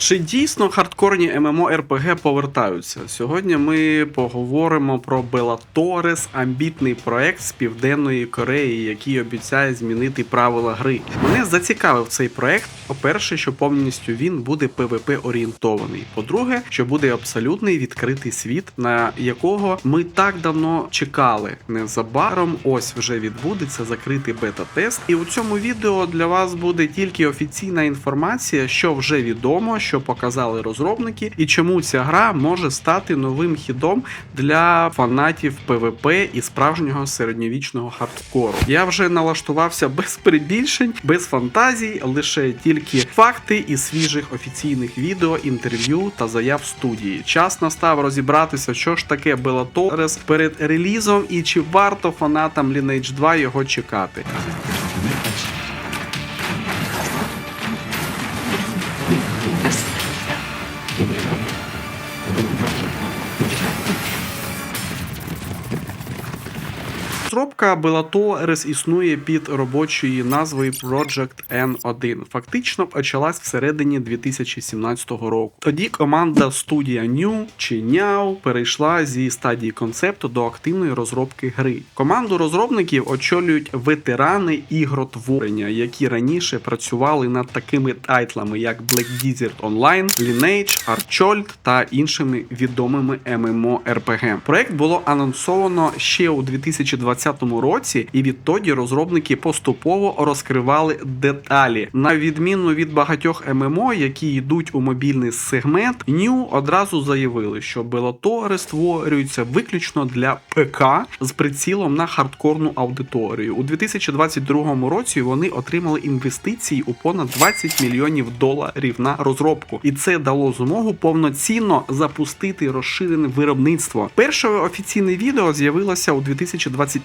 Чи дійсно хардкорні ММО РПГ повертаються? Сьогодні ми поговоримо про Белаторес, амбітний проект з Південної Кореї, який обіцяє змінити правила гри. Мене зацікавив цей проект. По-перше, що повністю він буде PvP орієнтований. По-друге, що буде абсолютний відкритий світ, на якого ми так давно чекали. Незабаром ось вже відбудеться закритий бета-тест. І у цьому відео для вас буде тільки офіційна інформація, що вже відомо, що показали розробники, і чому ця гра може стати новим хідом для фанатів PvP і справжнього середньовічного хардкору. Я вже налаштувався без перебільшень, без фантазій, лише тільки факти і свіжих офіційних відео, інтерв'ю та заяв студії. Час настав розібратися, що ж таке Белаторес перед релізом і чи варто фанатам Lineage 2 його чекати. Розробка Белаторес існує під робочою назвою Project N1. Фактично почалась всередині 2017 року. Тоді команда студія New чи New перейшла зі стадії концепту до активної розробки гри. Команду розробників очолюють ветерани ігротворення, які раніше працювали над такими тайтлами, як Black Desert Online, Lineage, Archold та іншими відомими MMO RPG. Проект було анонсовано ще у 2020 році, і відтоді розробники поступово розкривали деталі. На відміну від багатьох ММО, які йдуть у мобільний сегмент, New одразу заявили, що Белатори створюються виключно для ПК з прицілом на хардкорну аудиторію. У 2022 році вони отримали інвестиції у понад 20 мільйонів доларів на розробку, і це дало змогу повноцінно запустити розширене виробництво. Перше офіційне відео з'явилося у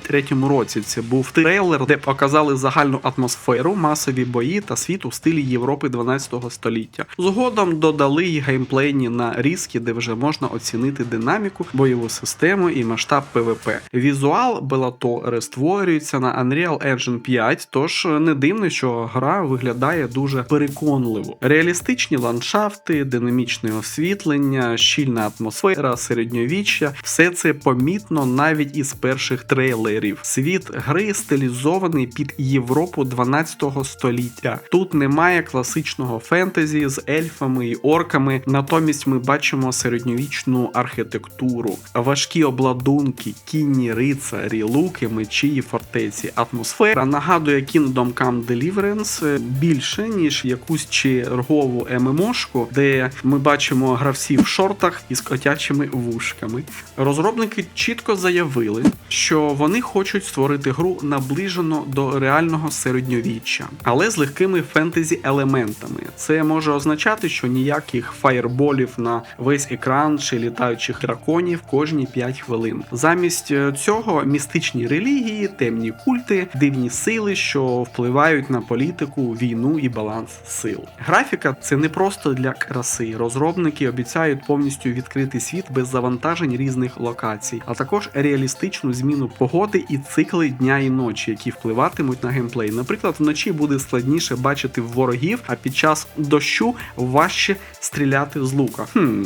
2023 році. Це був трейлер, де показали загальну атмосферу, масові бої та світ у стилі Європи 12 століття. Згодом додали й геймплейні нарізки, де вже можна оцінити динаміку, бойову систему і масштаб ПВП. Візуал Bellator створюється на Unreal Engine 5, тож не дивно, що гра виглядає дуже переконливо. Реалістичні ландшафти, динамічне освітлення, щільна атмосфера, середньовіччя все це помітно навіть із перших трейлерів. Світ гри стилізований під Європу 12 століття. Тут немає класичного фентезі з ельфами і орками, натомість ми бачимо середньовічну архітектуру, важкі обладунки, кінні рицарі, луки, мечі і фортеці. Атмосфера нагадує Kingdom Come Deliverance більше ніж якусь чергову ММОшку, де ми бачимо гравців в шортах із котячими вушками. Розробники чітко заявили, що вони хочуть створити гру наближено до реального середньовіччя, але з легкими фентезі елементами. Це може означати, що ніяких фаєрболів на весь екран чи літаючих драконів кожні 5 хвилин. Замість е, цього містичні релігії, темні культи, дивні сили, що впливають на політику, війну і баланс сил. Графіка це не просто для краси. Розробники обіцяють повністю відкрити світ без завантажень різних локацій, а також реалістичну зміну погоди і цикли дня і ночі, які впливатимуть на геймплей. Наприклад, вночі буде складніше бачити ворогів, а під час дощу важче стріляти з лука. Хм.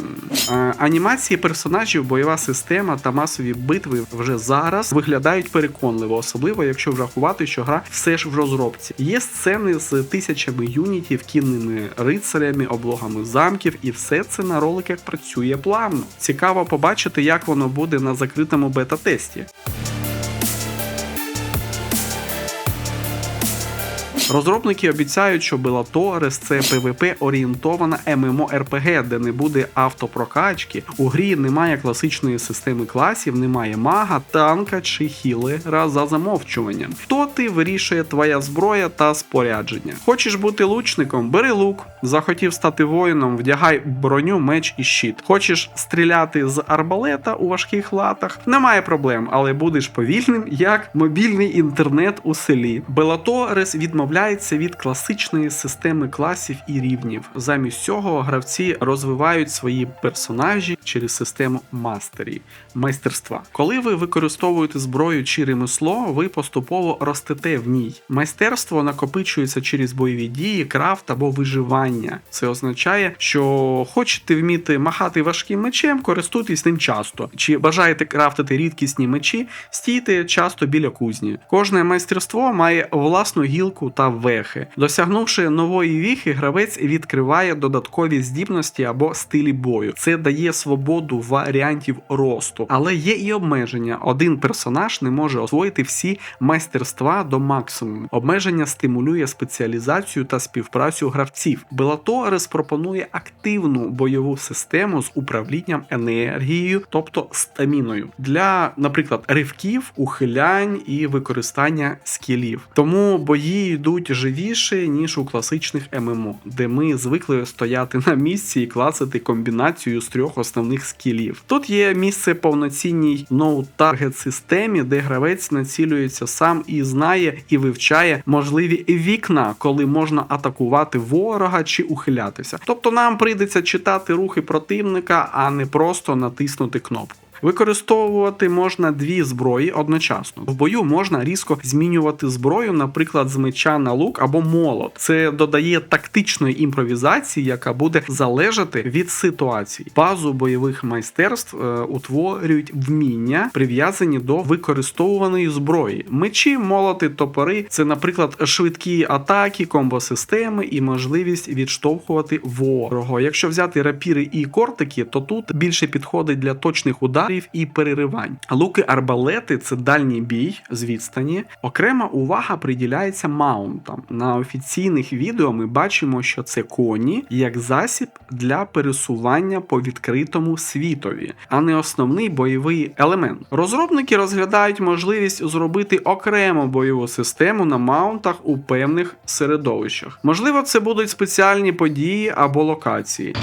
Анімації персонажів, бойова система та масові битви вже зараз виглядають переконливо, особливо якщо врахувати, що гра все ж в розробці. Є сцени з тисячами юнітів, кінними рицарями, облогами замків, і все це на роликах працює плавно. Цікаво побачити, як воно буде на закритому бета-тесті. Розробники обіцяють, що Bellator's – це PvP орієнтована MMORPG, де не буде автопрокачки. У грі немає класичної системи класів, немає мага, танка чи хілера за замовчуванням. Хто ти вирішує твоя зброя та спорядження? Хочеш бути лучником? Бери лук. Захотів стати воїном, вдягай броню, меч і щит. Хочеш стріляти з арбалета у важких латах? Немає проблем, але будеш повільним, як мобільний інтернет у селі. Белаторес відмовляє відмовляється від класичної системи класів і рівнів. Замість цього гравці розвивають свої персонажі через систему мастері майстерства. Коли ви використовуєте зброю чи ремесло, ви поступово ростете в ній. Майстерство накопичується через бойові дії, крафт або виживання. Це означає, що хочете вміти махати важким мечем, користуйтесь ним часто. Чи бажаєте крафтити рідкісні мечі, стійте часто біля кузні. Кожне майстерство має власну гілку та вехи. Досягнувши нової віхи, гравець відкриває додаткові здібності або стилі бою. Це дає свободу варіантів росту, але є і обмеження. Один персонаж не може освоїти всі майстерства до максимуму. Обмеження стимулює спеціалізацію та співпрацю гравців. Белаторис пропонує активну бойову систему з управлінням енергією, тобто стаміною, для, наприклад, ривків, ухилянь і використання скілів. Тому бої йдуть живіше ніж у класичних ММО, де ми звикли стояти на місці і клацати комбінацію з трьох основних скілів. Тут є місце повноцінній ноут-таргет системі, де гравець націлюється сам і знає і вивчає можливі вікна, коли можна атакувати ворога чи ухилятися. Тобто нам прийдеться читати рухи противника, а не просто натиснути кнопку. Використовувати можна дві зброї одночасно. В бою можна різко змінювати зброю, наприклад, з меча на лук або молот. Це додає тактичної імпровізації, яка буде залежати від ситуації. Базу бойових майстерств е, утворюють вміння, прив'язані до використовуваної зброї. Мечі, молоти, топори це, наприклад, швидкі атаки, комбо-системи і можливість відштовхувати ворога. Якщо взяти рапіри і кортики, то тут більше підходить для точних ударів і переривань. Луки арбалети це дальній бій з відстані. Окрема увага приділяється маунтам. На офіційних відео ми бачимо, що це коні як засіб для пересування по відкритому світові, а не основний бойовий елемент. Розробники розглядають можливість зробити окрему бойову систему на маунтах у певних середовищах. Можливо, це будуть спеціальні події або локації.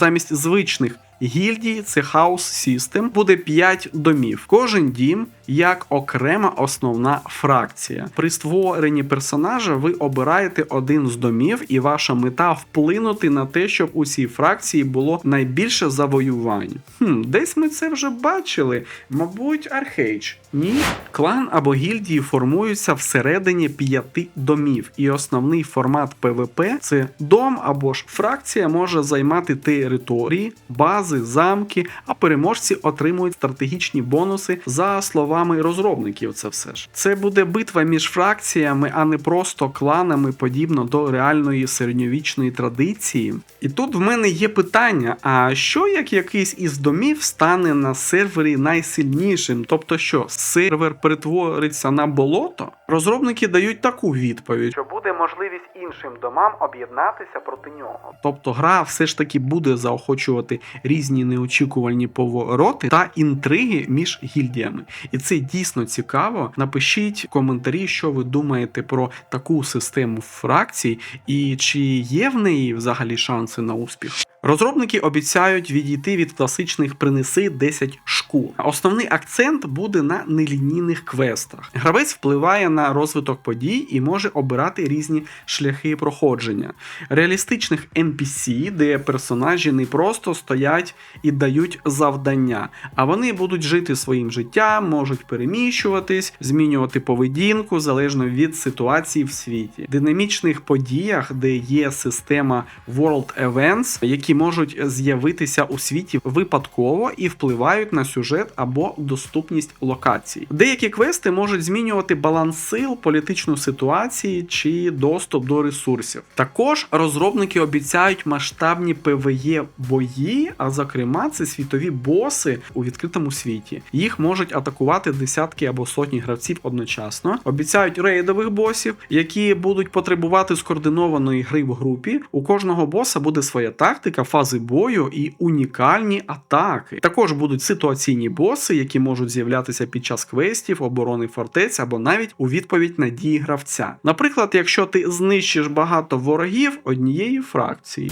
Замість звичних гільдій це хаус System буде 5 домів. Кожен дім як окрема основна фракція. При створенні персонажа ви обираєте один з домів, і ваша мета вплинути на те, щоб у цій фракції було найбільше завоювань. Хм, десь ми це вже бачили. Мабуть, Архейдж. Ні, клан або гільдії формуються всередині п'яти домів, і основний формат ПВП це дом або ж фракція може займати території, бази, замки, а переможці отримують стратегічні бонуси за словами розробників. Це все ж це буде битва між фракціями, а не просто кланами, подібно до реальної середньовічної традиції. І тут в мене є питання: а що як якийсь із домів стане на сервері найсильнішим? Тобто, що сервер перетвориться на болото? Розробники дають таку відповідь, що буде можливість іншим домам об'єднатися проти нього. Тобто гра все ж таки буде заохочувати різні неочікувальні повороти та інтриги між гільдіями. І це дійсно цікаво. Напишіть в коментарі, що ви думаєте про таку систему фракцій, і чи є в неї взагалі шанси на успіх. Розробники обіцяють відійти від класичних принеси 10 шкур. Основний акцент буде на нелінійних квестах. Гравець впливає на розвиток подій і може обирати різні шляхи проходження. Реалістичних NPC, де персонажі не просто стоять і дають завдання, а вони будуть жити своїм життям, можуть переміщуватись, змінювати поведінку залежно від ситуації в світі. Динамічних подіях, де є система World Events, які можуть з'явитися у світі випадково і впливають на сюжет або доступність локацій. Деякі квести можуть змінювати баланс сил, політичну ситуацію чи доступ до ресурсів. Також розробники обіцяють масштабні PvE бої, а зокрема, це світові боси у відкритому світі. Їх можуть атакувати десятки або сотні гравців одночасно. Обіцяють рейдових босів, які будуть потребувати скоординованої гри в групі. У кожного боса буде своя тактика, фази бою і унікальні атаки. Також будуть ситуаційні боси, які можуть з'являтися під час квестів, оборони фортець або навіть у відповідь на дії гравця. Наприклад, якщо ти знищиш багато ворогів однієї фракції.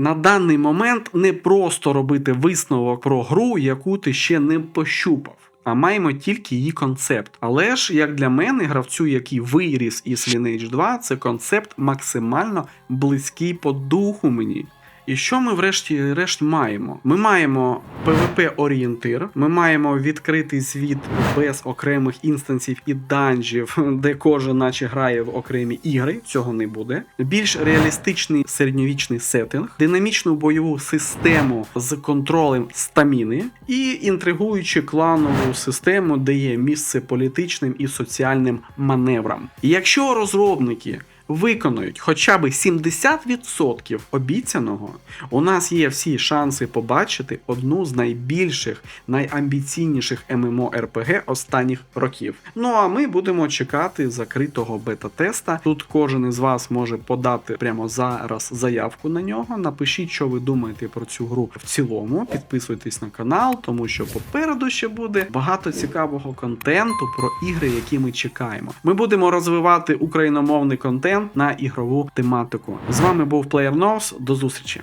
На даний момент не просто робити висновок про гру, яку ти ще не пощупав. А маємо тільки її концепт. Але ж, як для мене, гравцю, який виріс із Lineage 2, це концепт максимально близький по духу мені. І що ми врешті-решт маємо? Ми маємо PvP-орієнтир, ми маємо відкритий світ без окремих інстансів і данжів, де кожен наче грає в окремі ігри. Цього не буде. Більш реалістичний середньовічний сеттинг, динамічну бойову систему з контролем стаміни і інтригуючу кланову систему, де є місце політичним і соціальним маневрам. І якщо розробники виконують хоча б 70% обіцяного, у нас є всі шанси побачити одну з найбільших, найамбіційніших MMORPG останніх років. Ну а ми будемо чекати закритого бета-теста. Тут кожен із вас може подати прямо зараз заявку на нього. Напишіть, що ви думаєте про цю гру в цілому. Підписуйтесь на канал, тому що попереду ще буде багато цікавого контенту про ігри, які ми чекаємо. Ми будемо розвивати україномовний контент на ігрову тематику. З вами був PlayerNows, До зустрічі!